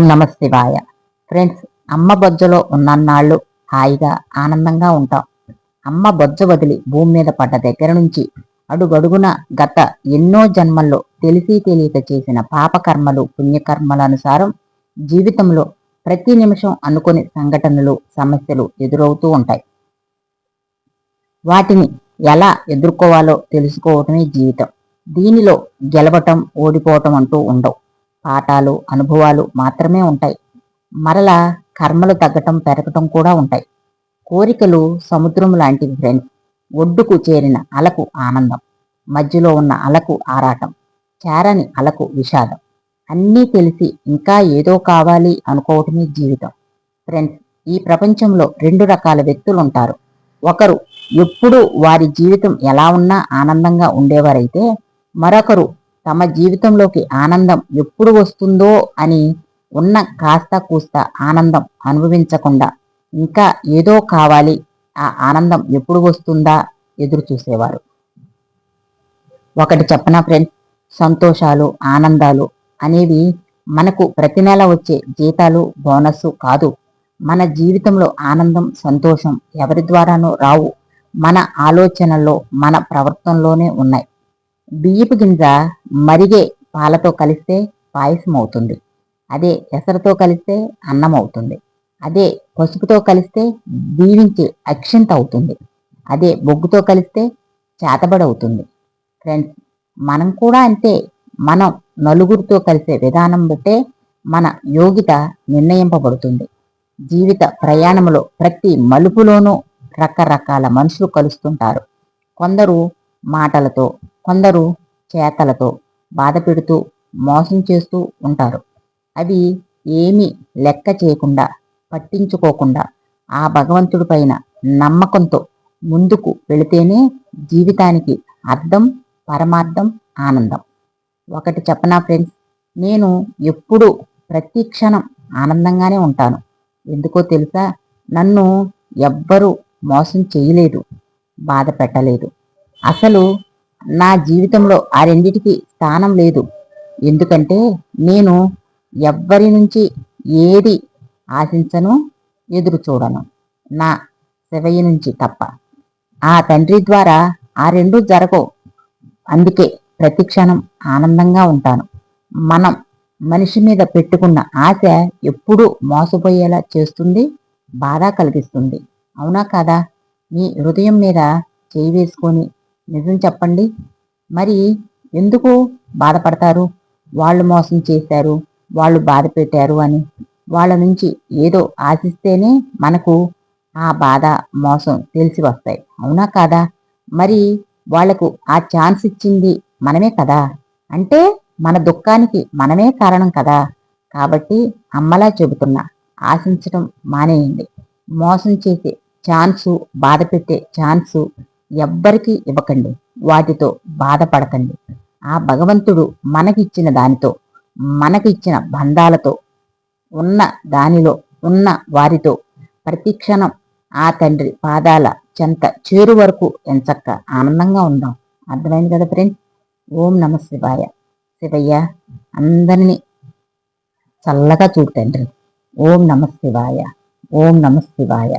ఓం నమ శివాయ. ఫ్రెండ్స్ అమ్మ బొజ్జలో ఉన్నన్నాళ్ళు హాయిగా ఆనందంగా ఉంటాం. అమ్మ బొజ్జ వదిలి భూమి మీద పడ్డ దగ్గర నుంచి అడుగడుగున గత ఎన్నో జన్మల్లో తెలిసి తెలియక చేసిన పాపకర్మలు పుణ్యకర్మల అనుసారం జీవితంలో ప్రతి నిమిషం అనుకుని సంఘటనలు సమస్యలు ఎదురవుతూ ఉంటాయి. వాటిని ఎలా ఎదుర్కోవాలో తెలుసుకోవటమే జీవితం. దీనిలో గెలవటం ఓడిపోవటం అంటూ ఉండవు. పాఠాలు అనుభవాలు మాత్రమే ఉంటాయి. మరలా కర్మలు తగ్గటం పెరగటం కూడా ఉంటాయి. కోరికలు సముద్రం లాంటివి ఫ్రెండ్స్. ఒడ్డుకు చేరిన అలకు ఆనందం. మధ్యలో ఉన్న అలకు ఆరాటం. చేరని అలకు విషాదం. అన్నీ తెలిసి ఇంకా ఏదో కావాలి అనుకోవటమే జీవితం. ఫ్రెండ్స్ ఈ ప్రపంచంలో రెండు రకాల వ్యక్తులు ఉంటారు ఒకరు ఎప్పుడూ వారి జీవితం ఎలా ఉన్నా ఆనందంగా ఉండేవారైతే మరొకరు తమ జీవితంలోకి ఆనందం ఎప్పుడు వస్తుందో అని ఉన్న కాస్త కూస్త ఆనందం అనుభవించకుండా ఇంకా ఏదో కావాలి ఆ ఆనందం ఎప్పుడు వస్తుందా ఎదురు చూసేవారు. ఒకటి చెప్పన ఫ్రెండ్స్ సంతోషాలు ఆనందాలు అనేవి మనకు ప్రతి నెల వచ్చే జీతాలు బోనస్ కాదు. మన జీవితంలో ఆనందం సంతోషం ఎవరి ద్వారానూ రావు. మన ఆలోచనల్లో మన ప్రవర్తనలోనే ఉన్నాయి. బియ్యపు గింజ మరిగే పాలతో కలిస్తే పాయసం అవుతుంది అదే పెసరతో కలిస్తే అన్నం అవుతుంది అదే పసుపుతో కలిస్తే దీవించి అక్షింత అవుతుంది అదే బొగ్గుతో కలిస్తే చేతబడవుతుంది. ఫ్రెండ్స్ మనం కూడా అంతే. మనం నలుగురితో కలిసే విధానం బట్టే మన యోగిత నిర్ణయింపబడుతుంది. జీవిత ప్రయాణంలో ప్రతి మలుపులోనూ రకరకాల మనుషులు కలుస్తుంటారు. కొందరు మాటలతో కొందరు చేతలతో బాధ పెడుతూ మోసం చేస్తూ ఉంటారు. అవి ఏమీ లెక్క చేయకుండా పట్టించుకోకుండా ఆ భగవంతుడి పైన నమ్మకంతో ముందుకు వెళితేనే జీవితానికి అర్థం పరమార్థం ఆనందం. ఒకటి చెప్పనా ఫ్రెండ్స్? నేను ఎప్పుడూ ప్రతి క్షణం ఆనందంగానే ఉంటాను. ఎందుకో తెలుసా? నన్ను ఎవ్వరూ మోసం చేయలేదు బాధ పెట్టలేదు. అసలు నా జీవితంలో ఆ రెండిటికి స్థానం లేదు. ఎందుకంటే నేను ఎవ్వరి నుంచి ఏది ఆశించను ఎదురు చూడను. నా శివయ్య నుంచి తప్ప. ఆ తండ్రి ద్వారా ఆ రెండు జరగవు. అందుకే ప్రతి క్షణం ఆనందంగా ఉంటాను. మనం మనిషి మీద పెట్టుకున్న ఆశ ఎప్పుడూ మోసపోయేలా చేస్తుంది బాధ కలిగిస్తుంది. అవునా కాదా? మీ హృదయం మీద చేయి వేసుకొని నిజం చెప్పండి. మరి ఎందుకు బాధపడతారు? వాళ్ళు మోసం చేశారు వాళ్ళు బాధ పెట్టారు అని. వాళ్ళ నుంచి ఏదో ఆశిస్తేనే మనకు ఆ బాధ మోసం తెలిసి వస్తాయి. అవునా కాదా? మరి వాళ్ళకు ఆ ఛాన్స్ ఇచ్చింది మనమే కదా? అంటే మన దుఃఖానికి మనమే కారణం కదా? కాబట్టి అమ్మలా చెబుతున్నా. ఆశించడం మానేయండి. మోసం చేసే ఛాన్సు బాధ పెట్టే ఛాన్సు ఎవ్వరికీ ఇవ్వకండి. వాటితో బాధపడకండి. ఆ భగవంతుడు మనకిచ్చిన దానితో మనకిచ్చిన బంధాలతో ఉన్న దానిలో ఉన్న వారితో ప్రతి క్షణం ఆ తండ్రి పాదాల చెంత చేరు వరకు ఎంచక్క ఆనందంగా ఉందాం. అర్థమైంది కదా ఫ్రెండ్స్ ఓం నమ శివాయ. శివయ్య అందరినీ చల్లగా చూడు తండ్రి. ఓం నమ శివాయ. ఓం నమ శివాయ.